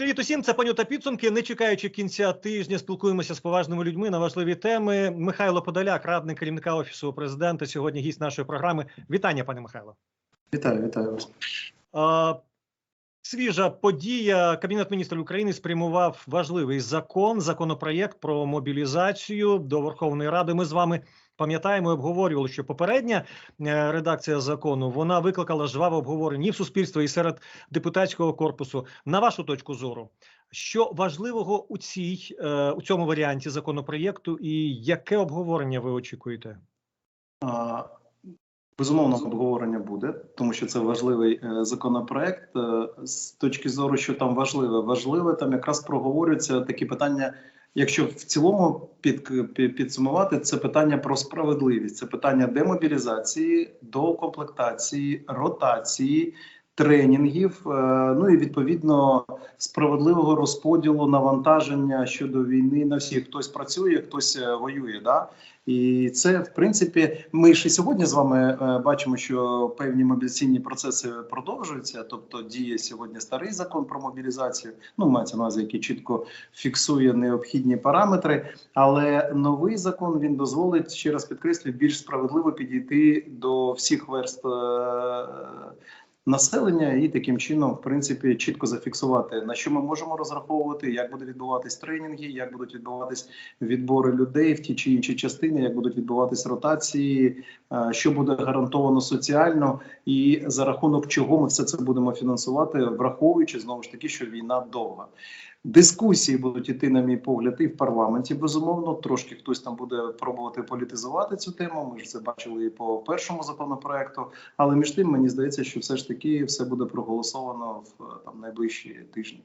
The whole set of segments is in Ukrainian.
Привіт усім, це паню та підсумки. Не чекаючи кінця тижня, спілкуємося з поважними людьми на важливі теми. Михайло Подоляк, радник керівника офісу президента. Сьогодні гість нашої програми. Вітання, пане Михайло. Вітаю, вітаю вас. А, свіжа подія. Кабінет міністрів України спрямував важливий закон, законопроєкт про мобілізацію до Верховної Ради. Ми з вами пам'ятаємо, обговорювали, що попередня е, редакція закону вона викликала жваве обговорення і в суспільстві, і серед депутатського корпусу. На вашу точку зору, що важливого у цій е, у цьому варіанті законопроєкту, і яке обговорення ви очікуєте? А, Безумовно, обговорення буде, тому що це важливий е, законопроект. З точки зору, що там важливе, важливе там якраз проговорюються такі питання. Якщо в цілому під, під, підсумувати, це питання про справедливість, це питання демобілізації, докомплектації, ротації, тренінгів, е, ну і відповідно справедливого розподілу навантаження щодо війни на всіх. Хтось працює, хтось е, воює. Да? І це в принципі ми ще сьогодні з вами е, бачимо, що певні мобілізаційні процеси продовжуються. Тобто діє сьогодні старий закон про мобілізацію. Ну мається на увазі, який чітко фіксує необхідні параметри. Але новий закон він дозволить ще раз підкреслюю більш справедливо підійти до всіх верст. Населення і таким чином, в принципі, чітко зафіксувати на що ми можемо розраховувати, як буде відбуватись тренінги, як будуть відбуватись відбори людей в ті чи інші частини, як будуть відбуватись ротації, е, що буде гарантовано соціально, і за рахунок чого ми все це будемо фінансувати, враховуючи знову ж таки, що війна довга. Дискусії будуть іти, на мій погляд, і в парламенті. Безумовно, трошки хтось там буде пробувати політизувати цю тему. Ми ж це бачили і по першому законопроекту. Але між тим мені здається, що все ж таки все буде проголосовано в там найближчі тижні.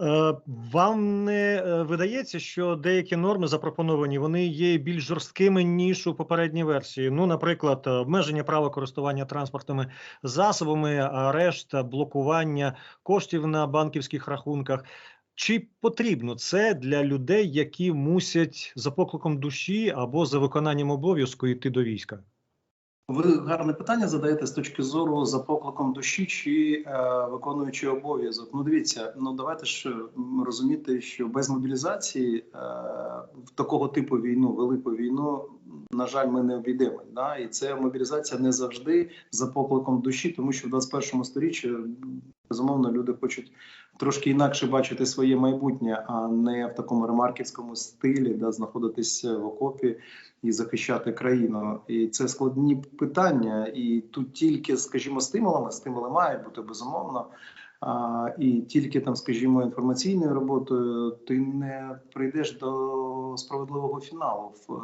Е, Вам не е, видається, що деякі норми запропоновані вони є більш жорсткими ніж у попередній версії? Ну, наприклад, обмеження права користування транспортними засобами, арешт, блокування коштів на банківських рахунках. Чи потрібно це для людей, які мусять за покликом душі або за виконанням обов'язку йти до війська? Ви гарне питання задаєте з точки зору за покликом душі чи е, виконуючи обов'язок. Ну, дивіться, ну давайте ж розуміти, що без мобілізації е, в такого типу війну, велику війну, на жаль, ми не обійдемо. Да? І це мобілізація не завжди за покликом душі, тому що в 21 сторіччі безумовно люди хочуть трошки інакше бачити своє майбутнє, а не в такому ремарківському стилі, да, знаходитись в окопі і захищати країну. І це складні питання. І тут тільки, скажімо, стимулами, стимули мають бути безумовно. А, і тільки там, скажімо, інформаційною роботою ти не прийдеш до справедливого фіналу в е,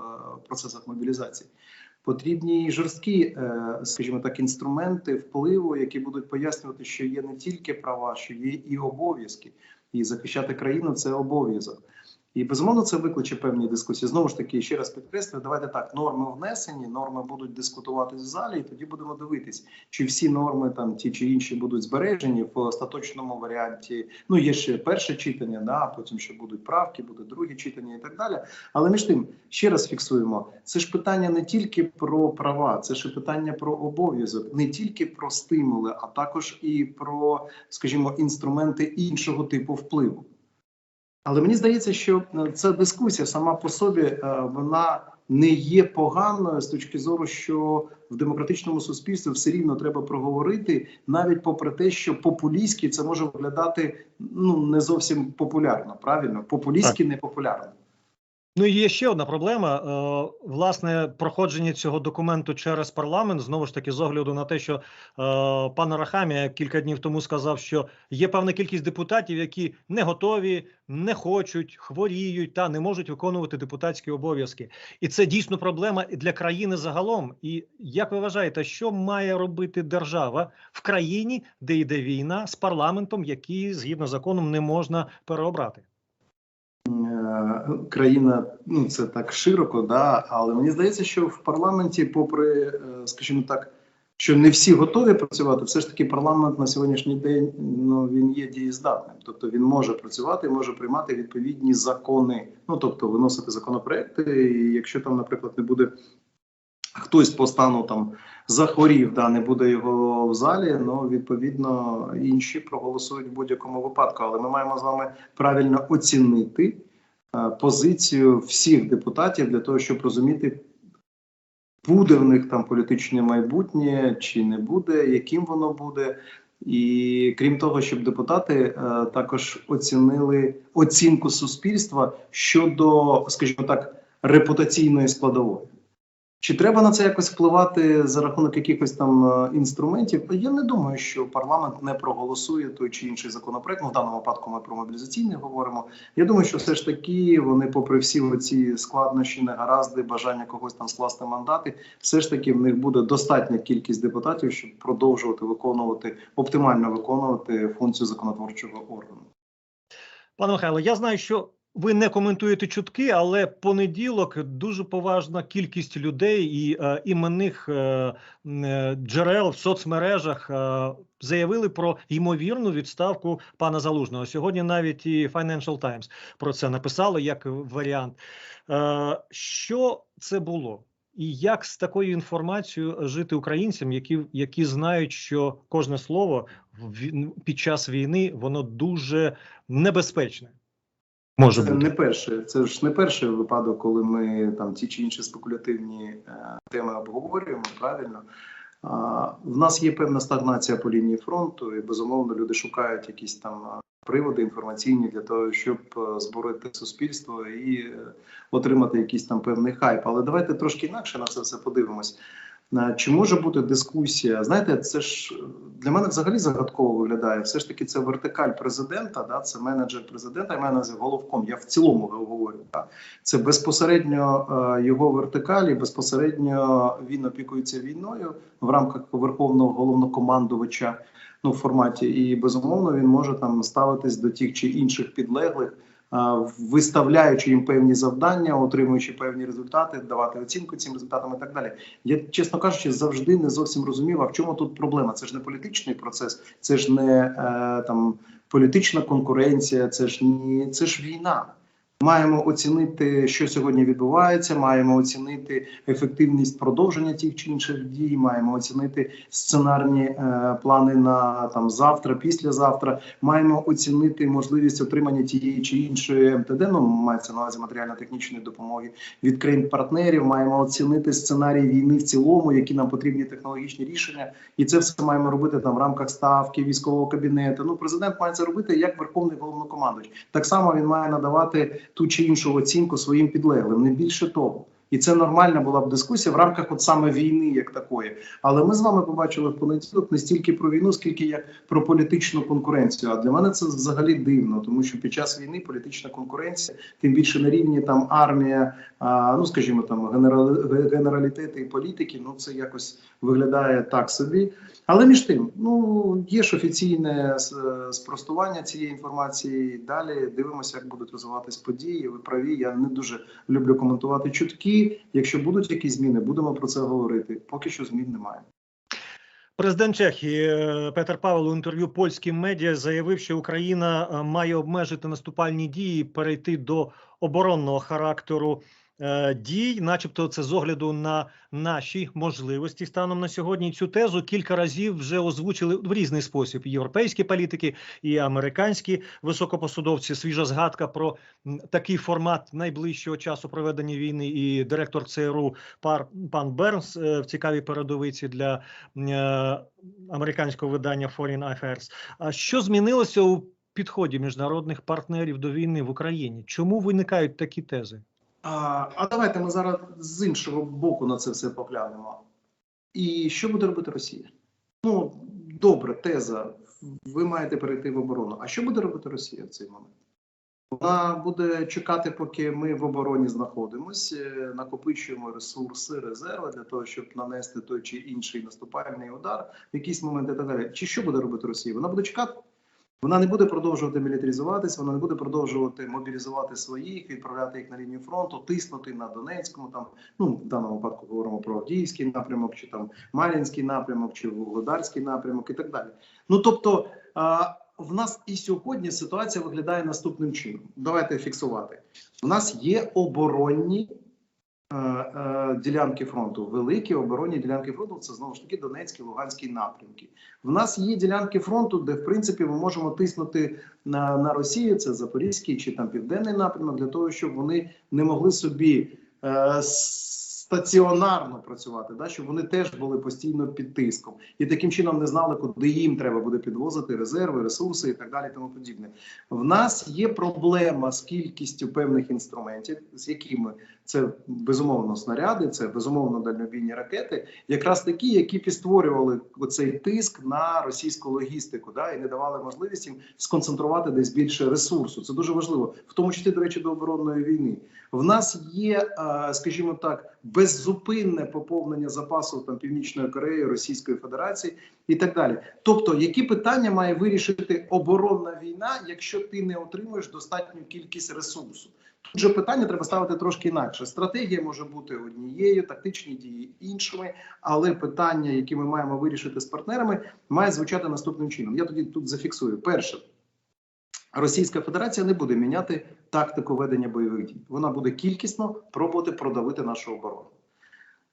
процесах мобілізації. Потрібні жорсткі, е, скажімо так, інструменти впливу, які будуть пояснювати, що є не тільки права, що є і обов'язки, і захищати країну це обов'язок. І безумовно це викличе певні дискусії. Знову ж таки, ще раз підкреслюю, давайте так: норми внесені, норми будуть дискутувати в залі, і тоді будемо дивитись, чи всі норми там ті чи інші будуть збережені в остаточному варіанті. Ну є ще перше читання, да, потім ще будуть правки, буде друге читання і так далі. Але між тим ще раз фіксуємо: це ж питання не тільки про права, це ж питання про обов'язок, не тільки про стимули, а також і про, скажімо, інструменти іншого типу впливу. Але мені здається, що е, ця дискусія сама по собі е, вона не є поганою з точки зору, що в демократичному суспільстві все рівно треба проговорити, навіть попри те, що популістськи це може виглядати ну не зовсім популярно. Правильно, популістськи не популярно. Ну і є ще одна проблема. Е, власне, проходження цього документу через парламент знову ж таки з огляду на те, що е, пан Арахамія кілька днів тому сказав, що є певна кількість депутатів, які не готові, не хочуть, хворіють та не можуть виконувати депутатські обов'язки, і це дійсно проблема для країни загалом. І як ви вважаєте, що має робити держава в країні, де йде війна з парламентом, який згідно законом не можна переобрати? Е, країна, ну це так широко, да. Але мені здається, що в парламенті, попри, е, скажімо так, що не всі готові працювати, все ж таки парламент на сьогоднішній день ну він є дієздатним, тобто він може працювати, може приймати відповідні закони, ну тобто виносити законопроекти. І якщо там, наприклад, не буде хтось по стану там захворів, да, не буде його в залі. Ну відповідно інші проголосують в будь-якому випадку. Але ми маємо з вами правильно оцінити е, позицію всіх депутатів для того, щоб розуміти, буде в них там політичне майбутнє чи не буде, яким воно буде. І крім того, щоб депутати е, також оцінили оцінку суспільства щодо, скажімо так, репутаційної складової. Чи треба на це якось впливати за рахунок якихось там е, інструментів? Я не думаю, що парламент не проголосує той чи інший законопроект. Ну, в даному випадку ми про мобілізаційний говоримо. Я думаю, що все ж таки вони, попри всі ці складнощі, негаразди, бажання когось там скласти мандати, все ж таки в них буде достатня кількість депутатів, щоб продовжувати виконувати оптимально виконувати функцію законотворчого органу. Пане Михайло, я знаю, що ви не коментуєте чутки, але понеділок дуже поважна кількість людей і е, іменних е, е, джерел в соцмережах е, заявили про ймовірну відставку пана Залужного. Сьогодні навіть і Financial Times про це написали як варіант. Е, що це було? І як з такою інформацією жити українцям, які, які знають, що кожне слово в під час війни воно дуже небезпечне. Може Це бути. не перше, це ж не перший випадок, коли ми там ті чи інші спекулятивні е, теми обговорюємо. Правильно а, в нас є певна стагнація по лінії фронту, і безумовно люди шукають якісь там е, приводи інформаційні для того, щоб е, зборити суспільство і е, отримати якийсь там певний хайп. Але давайте трошки інакше на це все подивимось. Е, Чи може бути дискусія? Знаєте, це ж е, для мене взагалі загадково виглядає. Все ж таки, це вертикаль президента, да, це менеджер президента, і мене головком. Я в цілому говорю. Да. Це безпосередньо е, його вертикалі, безпосередньо він опікується війною в рамках верховного головнокомандувача. Ну, в форматі, і безумовно він може там ставитись до тих чи інших підлеглих, виставляючи їм певні завдання, отримуючи певні результати, давати оцінку цим результатам і так далі. Я чесно кажучи, завжди не зовсім розумів, а в чому тут проблема? Це ж не політичний процес, це ж не е, там політична конкуренція, це ж ні, це ж війна. Маємо оцінити, що сьогодні відбувається. Маємо оцінити ефективність продовження тих чи інших дій. Маємо оцінити сценарні е, плани на там завтра, післязавтра. Маємо оцінити можливість отримання тієї чи іншої МТД. Ну мається на увазі матеріально-технічної допомоги від країн партнерів. Маємо оцінити сценарій війни в цілому, які нам потрібні технологічні рішення, і це все маємо робити там в рамках ставки військового кабінету. Ну президент має це робити як верховний головнокомандувач. Так само він має надавати ту чи іншу оцінку своїм підлеглим, не більше того. І це нормальна була б дискусія в рамках от саме війни, як такої. Але ми з вами побачили в понеділок не стільки про війну, скільки як про політичну конкуренцію. А для мене це взагалі дивно, тому що під час війни політична конкуренція, тим більше на рівні там армія, а, ну скажімо, там генерали, генералітети і політики. Ну це якось виглядає так собі. Але між тим, ну є ж офіційне спростування цієї інформації. Далі дивимося, як будуть розвиватись події. Ви праві. Я не дуже люблю коментувати чутки. Якщо будуть якісь зміни, будемо про це говорити. Поки що змін немає. Президент Чехії е, Петер Павел у інтерв'ю польським медіа заявив, що Україна е, має обмежити наступальні дії, перейти до оборонного характеру е, дій, начебто, це з огляду на наші можливості станом на сьогодні. Цю тезу кілька разів вже озвучили в різний спосіб. Європейські політики і американські високопосадовці. Свіжа згадка про такий формат найближчого часу проведення війни. І директор ЦРУ пар пан Бернс е, в цікавій передовиці для е, американського видання Foreign Affairs. А що змінилося у підході міжнародних партнерів до війни в Україні? Чому виникають такі тези? А, а давайте ми зараз з іншого боку на це все поглянемо. І що буде робити Росія? Ну, добре, теза. Ви маєте перейти в оборону. А що буде робити Росія в цей момент? Вона буде чекати, поки ми в обороні знаходимося, накопичуємо ресурси, резерви для того, щоб нанести той чи інший наступальний удар в якийсь момент і так далі. Чи що буде робити Росія? Вона буде чекати. Вона не буде продовжувати мілітаризуватися, вона не буде продовжувати мобілізувати своїх, відправляти їх на лінію фронту, тиснути на Донецькому. Там ну в даному випадку говоримо про Авдіївський напрямок, чи там Мар'їнський напрямок, чи Вугледарський напрямок, і так далі. Ну тобто а, в нас і сьогодні ситуація виглядає наступним чином. Давайте фіксувати. У нас є оборонні ділянки фронту. Великі оборонні ділянки фронту це знову ж таки Донецький, Луганський напрямки. В нас є ділянки фронту, де в принципі ми можемо тиснути на, на Росію. Це Запорізький чи там південний напрямок, для того, щоб вони не могли собі е, стаціонарно працювати, да, щоб вони теж були постійно під тиском і таким чином не знали, куди їм треба буде підвозити резерви, ресурси і так далі. Тому подібне. В нас є проблема з кількістю певних інструментів, з якими це безумовно снаряди, це безумовно дальнобійні ракети, якраз такі, які підстворювали оцей тиск на російську логістику, да, і не давали можливість їм сконцентрувати десь більше ресурсу. Це дуже важливо, в тому числі, до речі, до оборонної війни. В нас є, е, скажімо так, беззупинне поповнення запасу там Північної Кореї, Російської Федерації і так далі. Тобто, які питання має вирішити оборонна війна, якщо ти не отримуєш достатню кількість ресурсу? Тут же питання треба ставити трошки інакше. Стратегія може бути однією, тактичні дії іншими, але питання, які ми маємо вирішити з партнерами, має звучати наступним чином. Я тоді тут зафіксую. Перше, Російська Федерація не буде міняти тактику ведення бойових дій. Вона буде кількісно пробувати продавити нашу оборону.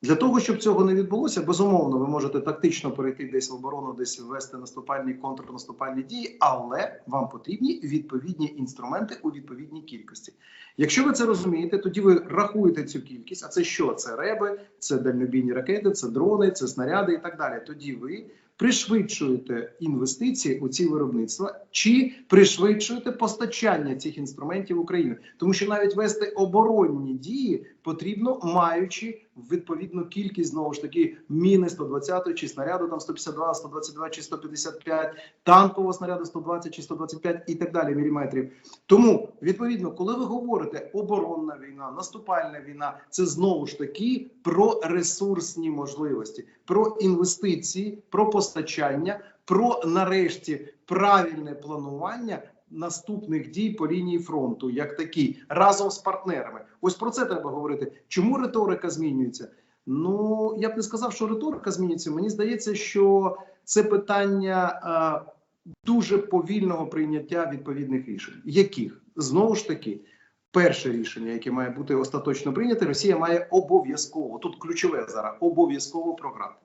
Для того, щоб цього не відбулося, безумовно, ви можете тактично перейти десь в оборону, десь ввести наступальні контрнаступальні дії, але вам потрібні відповідні інструменти у відповідній кількості. Якщо ви це розумієте, тоді ви рахуєте цю кількість. А це що? Це реби, це дальнобійні ракети, це дрони, це снаряди і так далі. Тоді ви пришвидшуєте інвестиції у ці виробництва чи пришвидшуєте постачання цих інструментів в Україну, тому що навіть вести оборонні дії потрібно, маючи відповідну кількість знову ж таки міни 120 чи снаряду там 152, 122 чи 155, танкового снаряду 120 чи 125 і так далі міліметрів. Тому відповідно, коли ви говорите оборонна війна, наступальна війна, це знову ж таки про ресурсні можливості, про інвестиції, про постачання, про нарешті правильне планування. Наступних дій по лінії фронту, як такі, разом з партнерами. Ось про це треба говорити. Чому риторика змінюється? Ну я б не сказав, що риторика змінюється. Мені здається, що це питання е, дуже повільного прийняття відповідних рішень. Яких знову ж таки, перше рішення, яке має бути остаточно прийняте, Росія має обов'язково тут ключове зараз обов'язково програти.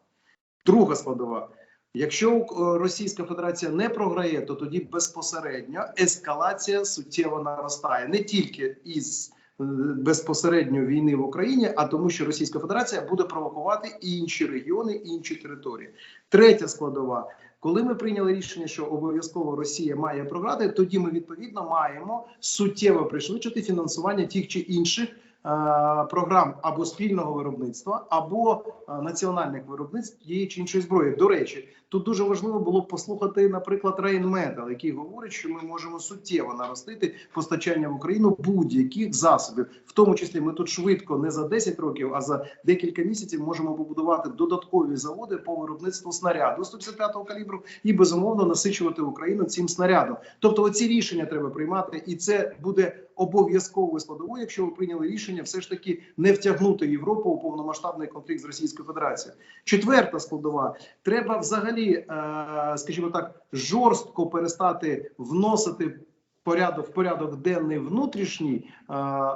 Друга складова. Якщо е, Російська Федерація не програє, то тоді безпосередньо ескалація суттєво наростає не тільки із е, безпосередньо війни в Україні, а тому, що Російська Федерація буде провокувати інші регіони, інші території. Третя складова. Коли ми прийняли рішення, що обов'язково Росія має програти, тоді ми відповідно маємо суттєво пришвидшити фінансування тих чи інших е, програм або спільного виробництва, або національних виробництв тієї чи іншої зброї. До речі, тут дуже важливо було послухати, наприклад, Рейнметал, який говорить, що ми можемо суттєво наростити постачання в Україну будь-яких засобів, в тому числі ми тут швидко не за 10 років, а за декілька місяців можемо побудувати додаткові заводи по виробництву снаряду 155-го калібру і безумовно насичувати Україну цим снарядом. Тобто, оці рішення треба приймати, і це буде обов'язковою складовою, якщо ви прийняли рішення, все ж таки не втягнути Європу у повномасштабний конфлікт з Російською Федерацією. Четверта складова треба взагалі, е, скажімо так, жорстко перестати вносити порядок в порядок денний внутрішній е,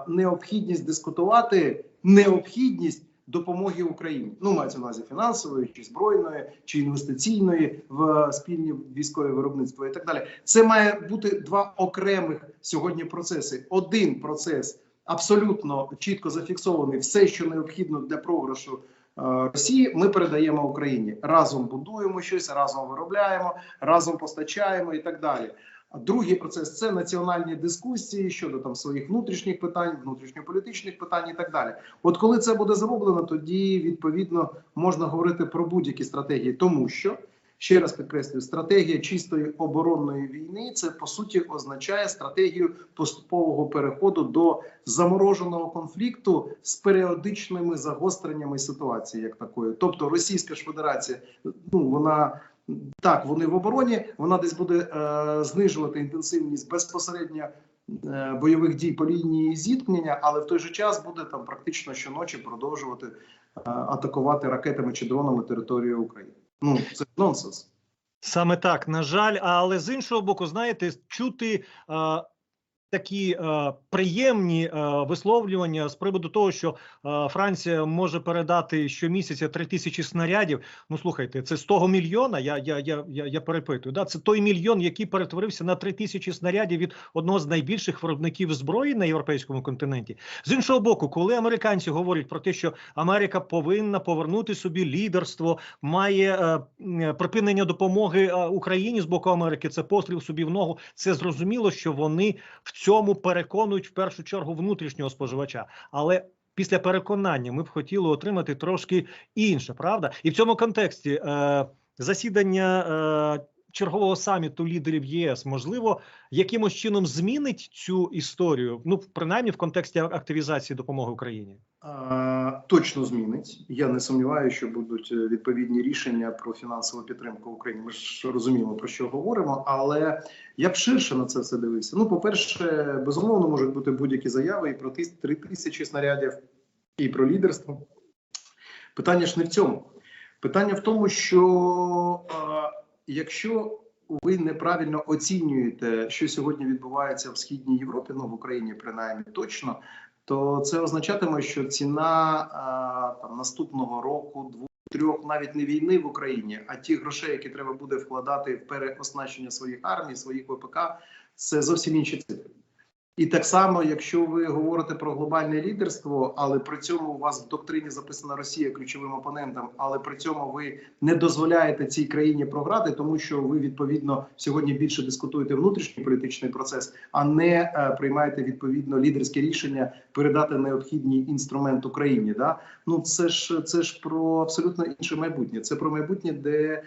необхідність дискутувати необхідність допомоги Україні. Ну мається на увазі фінансової, чи збройної, чи інвестиційної в спільні військові виробництва і так далі. Це має бути два окремих сьогодні процеси. Один процес абсолютно чітко зафіксований, все, що необхідно для програшу. Росії ми передаємо Україні разом будуємо щось, разом виробляємо, разом постачаємо і так далі. А другий процес це національні дискусії щодо там своїх внутрішніх питань, внутрішньополітичних питань і так далі. От коли це буде зроблено, тоді відповідно можна говорити про будь-які стратегії, тому що ще раз підкреслюю, стратегія чистої оборонної війни це по суті означає стратегію поступового переходу до замороженого конфлікту з періодичними загостреннями ситуації, як такої. Тобто Російська ж Федерація, ну вона. Так, вони в обороні. Вона десь буде е, знижувати інтенсивність безпосередньо е, бойових дій по лінії зіткнення, але в той же час буде там практично щоночі продовжувати е, атакувати ракетами чи дронами територію України. Ну це нонсенс. Саме так, на жаль, але з іншого боку, знаєте, чути е, такі е, приємні е, висловлювання з приводу того, що е, Франція може передати щомісяця 3 тисячі снарядів. Ну слухайте, це з того мільйона. Я я, я, я, я перепитую. Да, це той мільйон, який перетворився на 3 тисячі снарядів від одного з найбільших виробників зброї на європейському континенті. З іншого боку, коли американці говорять про те, що Америка повинна повернути собі лідерство, має е, м, припинення допомоги е, Україні з боку Америки. Це постріл собі в ногу. Це зрозуміло, що вони в цьому переконують в першу чергу внутрішнього споживача, але. Після переконання ми б хотіли отримати трошки інше, правда? І в цьому контексті е, засідання е, чергового саміту лідерів ЄС можливо якимось чином змінить цю історію. Ну принаймні в контексті активізації допомоги Україні. Точно змінить. Я не сумніваюся, що будуть е, відповідні рішення про фінансову підтримку України. Ми ж розуміємо про що говоримо, але я б ширше на це все дивився. Ну, по-перше, безумовно, можуть бути будь-які заяви і про три тисячі снарядів, і про лідерство. Питання ж не в цьому. Питання в тому, що якщо ви неправильно оцінюєте, що сьогодні відбувається в східній Європі, ну в Україні принаймні точно, то це означатиме, що ціна там наступного року, двох трьох, навіть не війни в Україні, а ті грошей, які треба буде вкладати в переоснащення своїх армій, своїх ВПК, це зовсім інші цифри. І так само, якщо ви говорите про глобальне лідерство, але при цьому у вас в доктрині записана Росія ключовим опонентом, але при цьому ви не дозволяєте цій країні програти, тому що ви відповідно сьогодні більше дискутуєте внутрішній політичний процес, а не е, приймаєте відповідно лідерське рішення передати необхідний інструмент Україні. Да? Ну це ж це ж про абсолютно інше майбутнє. Це про майбутнє, де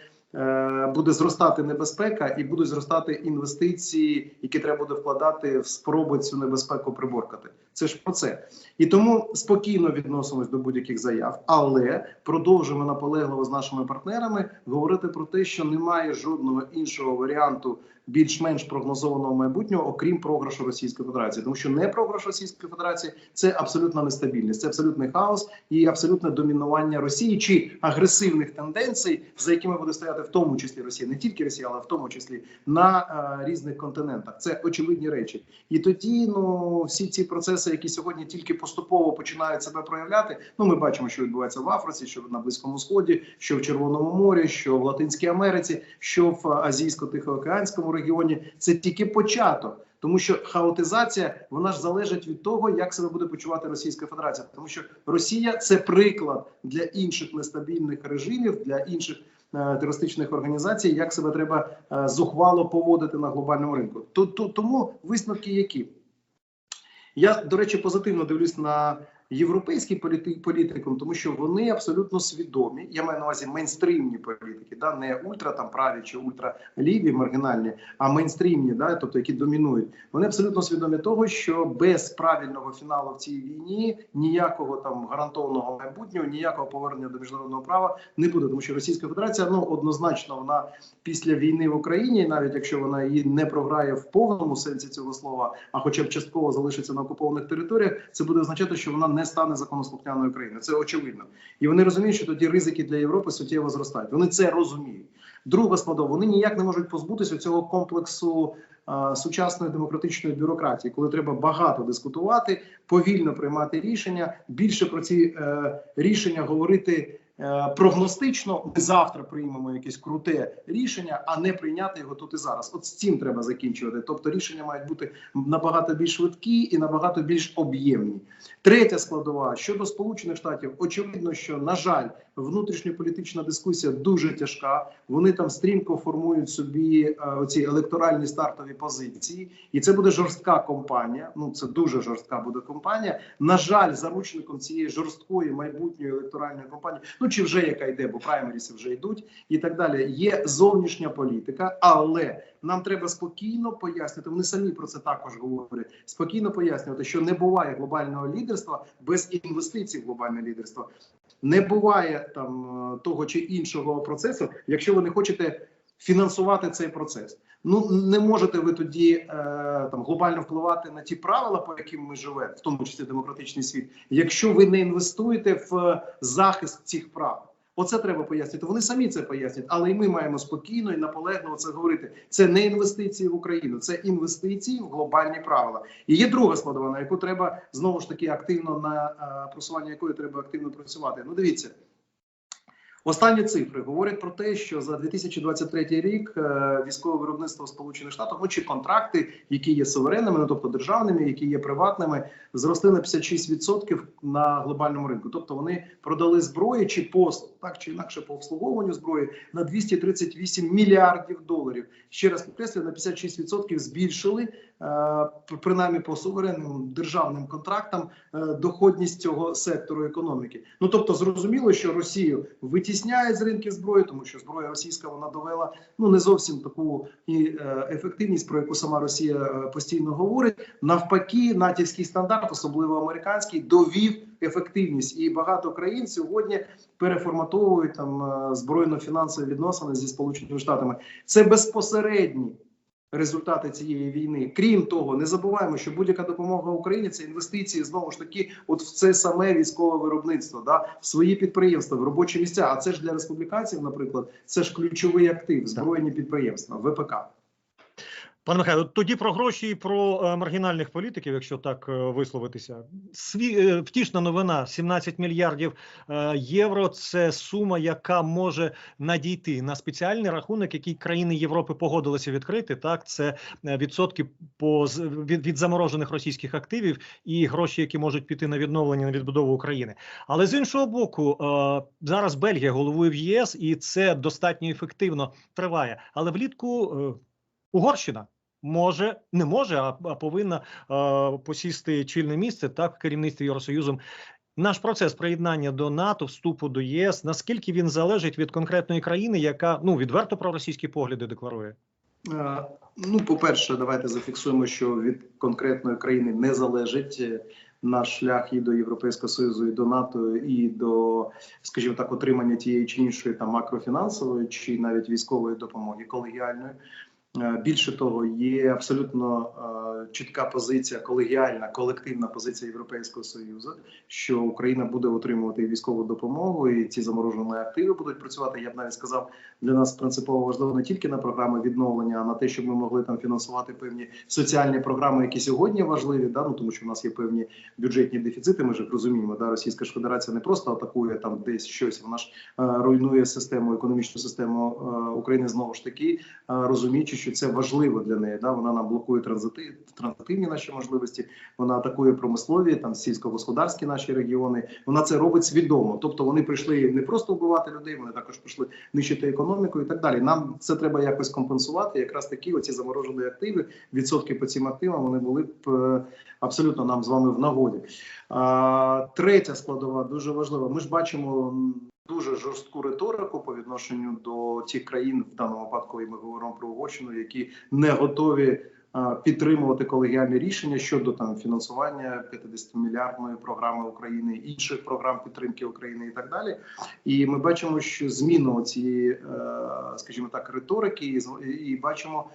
буде зростати небезпека і будуть зростати інвестиції, які треба буде вкладати в спроби цю небезпеку приборкати. Це ж про це. І тому спокійно відносимось до будь-яких заяв, але продовжуємо наполегливо з нашими партнерами говорити про те, що немає жодного іншого варіанту більш-менш прогнозованого майбутнього, окрім програшу Російської Федерації, тому що не програш Російської Федерації це абсолютна нестабільність, це абсолютний хаос і абсолютне домінування Росії чи агресивних тенденцій, за якими буде стояти в тому числі Росія, не тільки Росія, але в тому числі на е, різних континентах. Це очевидні речі. І тоді ну всі ці процеси, які сьогодні тільки поступово починають себе проявляти. Ну ми бачимо, що відбувається в Африці, що на Близькому Сході, що в Червоному морі, що в Латинській Америці, що в Азійсько-Тихоокеанському регіоні. Це тільки початок. Тому що хаотизація вона ж залежить від того, як себе буде почувати Російська Федерація, тому що Росія це приклад для інших нестабільних режимів, для інших е, терористичних організацій, як себе треба е, зухвало поводити на глобальному ринку. То, то тому висновки які я до речі позитивно дивлюсь на європейський політи- політикум, тому що вони абсолютно свідомі. Я маю на увазі мейнстрімні політики, да не ультра там праві чи ультраліві, маргінальні, а мейнстрімні, да, тобто які домінують. Вони абсолютно свідомі того, що без правильного фіналу в цій війні ніякого там гарантованого майбутнього, ніякого повернення до міжнародного права не буде, тому що Російська Федерація ну однозначно вона після війни в Україні, навіть якщо вона її не програє в повному сенсі цього слова, а хоча б частково залишиться на окупованих територіях, це буде означати, що вона не стане законослухняною країною. Це очевидно, і вони розуміють, що тоді ризики для Європи суттєво зростають. Вони це розуміють. Друга складова, вони ніяк не можуть позбутися цього комплексу а, сучасної демократичної бюрократії, коли треба багато дискутувати, повільно приймати рішення, більше про ці е, рішення говорити. Е, Прогностично ми завтра приймемо якесь круте рішення, а не прийняти його тут і зараз. От з цим треба закінчувати. Тобто рішення мають бути набагато більш швидкі і набагато більш об'ємні. Третя складова щодо Сполучених Штатів, очевидно, що на жаль, внутрішньополітична дискусія дуже тяжка. Вони там стрімко формують собі е, оці електоральні стартові позиції, і це буде жорстка компанія. Ну це дуже жорстка буде компанія. На жаль, заручником цієї жорсткої майбутньої електоральної кампанії, ну чи вже яка йде, бо праймеріси вже йдуть, і так далі. Є зовнішня політика, але нам треба спокійно пояснити. Вони самі про це також говорять. Спокійно пояснювати, що не буває глобального лідерства без інвестицій в глобальне лідерство. Не буває там е, того чи іншого процесу, якщо ви не хочете фінансувати цей процес. Ну не можете ви тоді е, там глобально впливати на ті правила, по яким ми живемо, в тому числі демократичний світ, якщо ви не інвестуєте в захист цих прав. Оце треба пояснити. Вони самі це пояснять, але і ми маємо спокійно і наполегливо це говорити. Це не інвестиції в Україну, це інвестиції в глобальні правила. І є друга складова, на яку треба знову ж таки активно на е, просування якої треба активно працювати. Ну, дивіться. Останні цифри говорять про те, що за 2023 рік е, військове виробництво Сполучених Штатів, ну чи контракти, які є суверенними, ну тобто державними, які є приватними, зросли на 56% на глобальному ринку. Тобто вони продали зброї чи послуг, так чи інакше по обслуговуванню зброї на 238 мільярдів доларів. Ще раз підкреслюю, на 56% збільшили е, принаймні по суверенним державним контрактам е, доходність цього сектору економіки. Ну тобто, зрозуміло, що Росію витісняють з ринків зброї, тому що зброя російська вона довела ну не зовсім таку і е, ефективність, про яку сама Росія е, постійно говорить. Навпаки, натівський стандарт, особливо американський, довів ефективність, і багато країн сьогодні переформатовують там е, збройно-фінансові відносини зі сполученими штатами. Це безпосередні результати цієї війни. Крім того, не забуваємо, що будь-яка допомога Україні це інвестиції знову ж таки, от в це саме військове виробництво, да в свої підприємства, в робочі місця. А це ж для республіканців, наприклад, це ж ключовий актив, збройні підприємства, ВПК. Пане Михайло, тоді про гроші і про е, маргінальних політиків, якщо так е, висловитися. Сві, е, втішна новина: 17 мільярдів євро. Це сума, яка може надійти на спеціальний рахунок, який країни Європи погодилися відкрити. Так, це відсотки по від, від заморожених російських активів і гроші, які можуть піти на відновлення на відбудову України. Але з іншого боку, зараз Бельгія головує в ЄС, і це достатньо ефективно триває. Але влітку. Угорщина може, не може, а, повинна е, посісти чільне місце так в керівництві Євросоюзом. Наш процес приєднання до НАТО, вступу до ЄС, наскільки він залежить від конкретної країни, яка ну відверто проросійські погляди декларує? Е, Ну, по-перше, давайте зафіксуємо, що від конкретної країни не залежить е, наш шлях і до Європейського союзу, і до НАТО, і до, скажімо так, отримання тієї чи іншої там макрофінансової чи навіть військової допомоги колегіальної. Е, Більше того, є абсолютно е, чітка позиція, колегіальна, колективна позиція Європейського союзу, що Україна буде отримувати військову допомогу, і ці заморожені активи будуть працювати. Я б навіть сказав, для нас принципово важливо не тільки на програми відновлення, а на те, щоб ми могли там фінансувати певні соціальні програми, які сьогодні важливі, да ну тому що в нас є певні бюджетні дефіцити. Ми ж розуміємо. Да, Російська ж Федерація не просто атакує там десь щось, вона ж е, руйнує систему, економічну систему України знову ж таки, розуміючи, що це важливо для неї. Да, вона нам блокує транзити, транзитивні наші можливості. Вона атакує промислові там сільськогосподарські наші регіони. Вона це робить свідомо. Тобто вони прийшли не просто вбивати людей, вони також прийшли нищити економіку і так далі. Нам це треба якось компенсувати. Якраз такі оці заморожені активи, відсотки по цим активам вони були б е, абсолютно нам з вами в нагоді. Третя складова дуже важлива. Ми ж бачимо. Дуже жорстку риторику по відношенню до тих країн, в даному випадку і ми говоримо про Угорщину, які не готові підтримувати колегіальні рішення щодо там фінансування 50 мільярдної програми України, інших програм підтримки України і так далі. І ми бачимо, що зміну цієї, е, скажімо так, риторики, і, і бачимо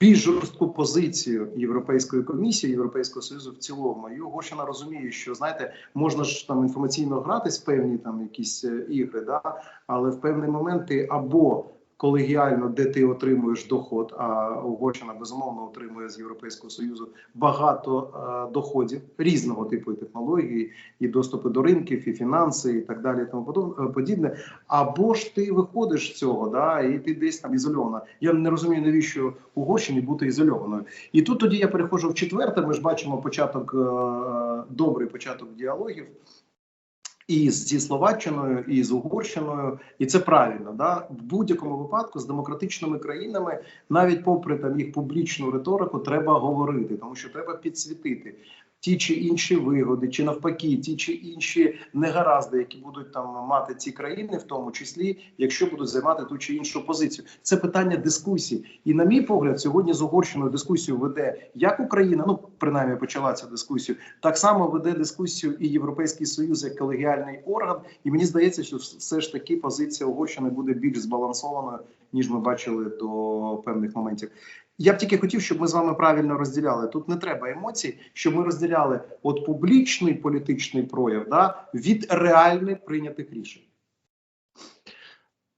більш жорстку позицію Європейської комісії, Європейського союзу в цілому. І Угорщина розуміє, що знаєте, можна ж там інформаційно гратись в певні там якісь е, ігри, да але в певний момент ти або колегіально, де ти отримуєш доход, а Угорщина безумовно отримує з Європейського союзу багато е, доходів різного типу технології, і доступи до ринків, і фінанси, і так далі, і тому е, подібне. Або ж ти виходиш з цього, да, і ти десь там ізольована. Я не розумію, навіщо Угорщині бути ізольованою. І тут тоді я переходжу в четверте. Ми ж бачимо початок, е, добрий початок діалогів. І зі Словаччиною, і з Угорщиною, і це правильно. Да? В будь-якому випадку з демократичними країнами, навіть попри там їх публічну риторику, треба говорити, тому що треба підсвітити ті чи інші вигоди, чи навпаки, ті чи інші негаразди, які будуть там мати ці країни, в тому числі, якщо будуть займати ту чи іншу позицію. Це питання дискусії. І на мій погляд, сьогодні з Угорщиною дискусію веде як Україна, ну принаймні почала цю дискусію, так само веде дискусію і Європейський Союз як колегіальний орган. І мені здається, що все ж таки позиція Угорщини буде більш збалансованою, ніж ми бачили до певних моментів. Я б тільки хотів, щоб ми з вами правильно розділяли. Тут не треба емоцій, щоб ми розділяли от публічний політичний прояв да, від реальних прийнятих рішень.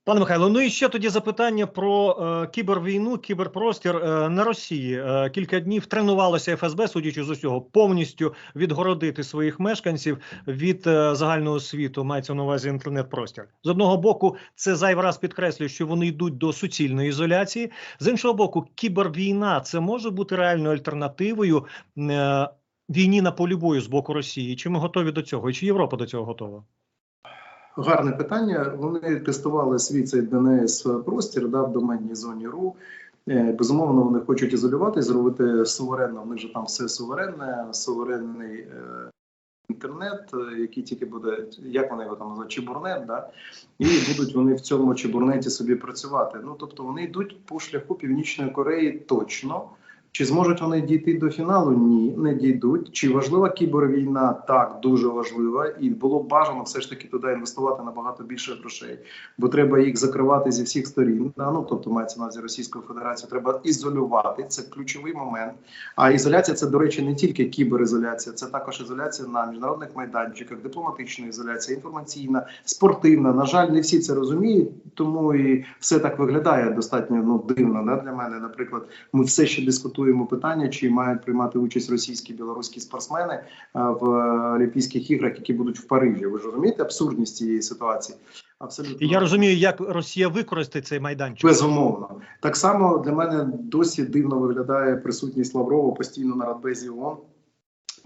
Пане Михайло, ну і ще тоді запитання про е, кібервійну, кіберпростір е, на Росії. Е, кілька днів тренувалося ФСБ, судячи з усього, повністю відгородити своїх мешканців від е, загального світу. Мається на увазі інтернет-простір. З одного боку, це зайвий раз підкреслює, що вони йдуть до суцільної ізоляції. З іншого боку, кібервійна це може бути реальною альтернативою е, війні на полі бою з боку Росії. Чи ми готові до цього? І чи Європа до цього готова? Гарне питання. Вони тестували свій цей ДНС простір да, в доменній зоні РУ. Е, Безумовно, вони хочуть ізолювати, зробити суверенно. В них там все суверенне, суверенний е, інтернет, е, який тільки буде, як вони його там називають, чебурнет, да? і будуть вони в цьому чебурнеті собі працювати. Ну тобто вони йдуть по шляху Північної Кореї точно. Чи зможуть вони дійти до фіналу? Ні, не дійдуть. Чи важлива кібервійна? Так, дуже важлива, і було б бажано все ж таки туди інвестувати набагато більше грошей, бо треба їх закривати зі всіх сторін. Да? Ну тобто мається на увазі Російською Федерацією. Треба ізолювати. Це ключовий момент. А ізоляція це, до речі, не тільки кіберізоляція, це також ізоляція на міжнародних майданчиках, дипломатична ізоляція, інформаційна, спортивна. На жаль, не всі це розуміють, тому і все так виглядає достатньо ну дивно. Да, для мене, наприклад, ми все ще дискутуємо питання, чи мають приймати участь російські білоруські спортсмени е, в Олімпійських іграх, які будуть в Парижі. Ви ж розумієте абсурдність цієї ситуації? Абсолютно я розумію, як Росія використає цей майданчик. Безумовно, так само для мене досі дивно виглядає присутність Лаврова постійно на радбезі ООН,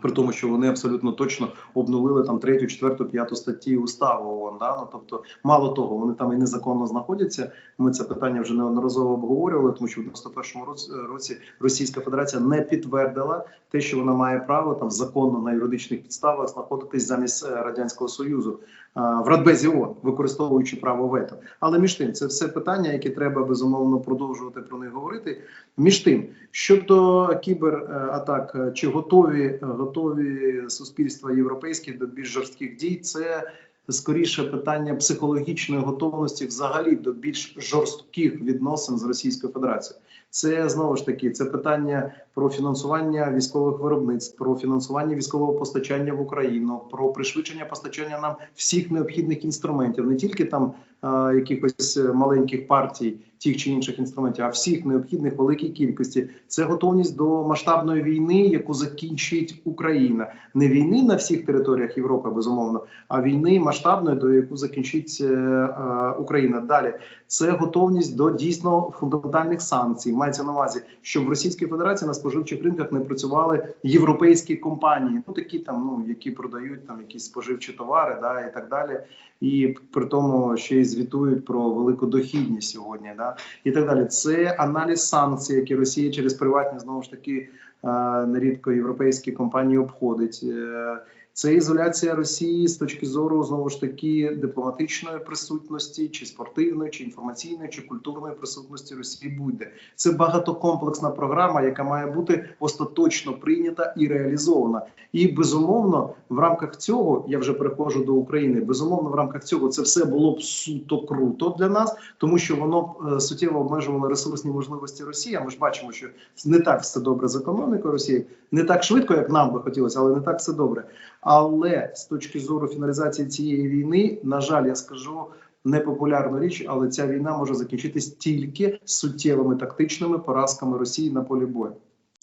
при тому, що вони абсолютно точно обнулили там третю, четверту, п'яту статті уставу ООН. Да? Ну, тобто, мало того, вони там і незаконно знаходяться. Ми це питання вже неодноразово обговорювали, тому що в 91-му році, році Російська Федерація не підтвердила те, що вона має право там законно на юридичних підставах знаходитись замість е, радянського союзу а, в Радбезі ООН, використовуючи право вето. Але між тим, це все питання, які треба безумовно продовжувати про них говорити. Між тим, щодо кібератак, е, чи готові готові суспільства європейські до більш жорстких дій, це скоріше питання психологічної готовності взагалі до більш жорстких відносин з Російською Федерацією. Це знову ж таки це питання про фінансування військових виробництв, про фінансування військового постачання в Україну, про пришвидшення постачання нам всіх необхідних інструментів, не тільки там а, якихось е, маленьких партій, тих чи інших інструментів, а всіх необхідних великій кількості. Це готовність до масштабної війни, яку закінчить Україна, не війни на всіх територіях Європи, безумовно, а війни масштабної, до яку закінчить е, е, Україна. Далі це готовність до дійсно фундаментальних санкцій. Мається на увазі, щоб в Російській Федерації на споживчих ринках не працювали європейські компанії, ну такі там, ну які продають там якісь споживчі товари, да і так далі. І при тому ще й звітують про велику дохідність сьогодні, да і так далі. Це аналіз санкцій, які Росія через приватні знову ж таки е, нерідко європейські компанії обходить. Це ізоляція Росії з точки зору знову ж таки дипломатичної присутності, чи спортивної, чи інформаційної, чи культурної присутності Росії буде. Це багатокомплексна програма, яка має бути остаточно прийнята і реалізована. І безумовно, в рамках цього я вже переходжу до України. Безумовно, в рамках цього це все було б суто круто для нас, тому що воно е, суттєво обмежувало ресурсні можливості Росії. Ми ж бачимо, що не так все добре з економікою Росії, не так швидко, як нам би хотілося, але не так все добре. Але з точки зору фіналізації цієї війни, на жаль, я скажу. Непопулярну річ, але ця війна може закінчитись тільки суттєвими тактичними поразками Росії на полі бою.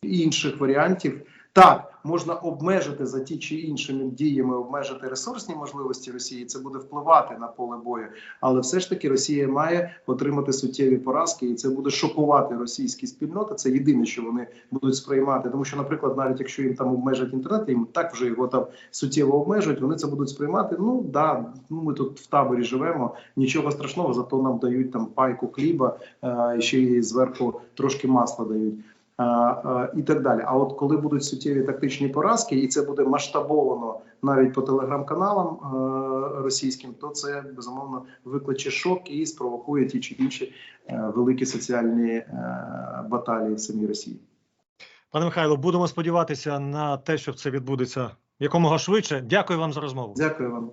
Інших варіантів так можна обмежити за ті чи іншими діями, обмежити ресурсні можливості Росії. Це буде впливати на поле бою, але все ж таки Росія має отримати суттєві поразки, і це буде шокувати російські спільноти. Це єдине, що вони будуть сприймати. Тому що, наприклад, навіть якщо їм там обмежать інтернет, їм так вже його там суттєво обмежують. Вони це будуть сприймати. Ну да, ну ми тут в таборі живемо. Нічого страшного, зато нам дають там пайку хліба е, ще й зверху трошки масла дають. А, а, і так далі. А от коли будуть суттєві тактичні поразки, і це буде масштабовано навіть по телеграм-каналам е, російським, то це безумовно викличе шок і спровокує ті чи інші е, великі соціальні е, баталії в самій Росії. Пане Михайло, будемо сподіватися на те, що це відбудеться якомога швидше. Дякую вам за розмову. Дякую вам.